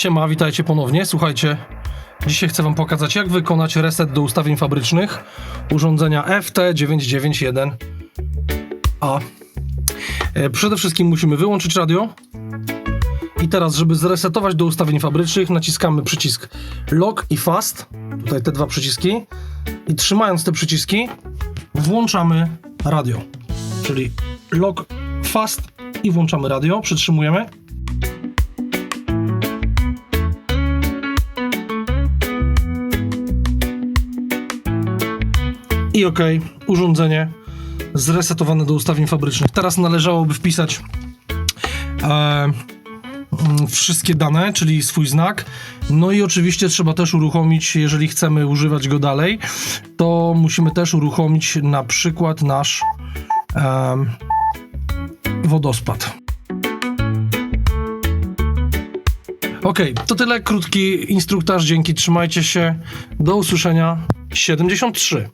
Siema, witajcie ponownie. Słuchajcie, dzisiaj chcę Wam pokazać, jak wykonać reset do ustawień fabrycznych urządzenia FT991A. E, Przede wszystkim musimy wyłączyć radio. I teraz, żeby zresetować do ustawień fabrycznych, naciskamy przycisk Lock i Fast. Tutaj te dwa przyciski. I trzymając te przyciski, włączamy radio. Czyli Lock, Fast i włączamy radio. Przytrzymujemy. I OK, urządzenie zresetowane do ustawień fabrycznych. Teraz należałoby wpisać e, mm, wszystkie dane, czyli swój znak. No i oczywiście trzeba też uruchomić, jeżeli chcemy używać go dalej, to musimy też uruchomić na przykład nasz em, wodospad. Okej, to tyle krótki instruktaż. Dzięki, trzymajcie się. Do usłyszenia. 73.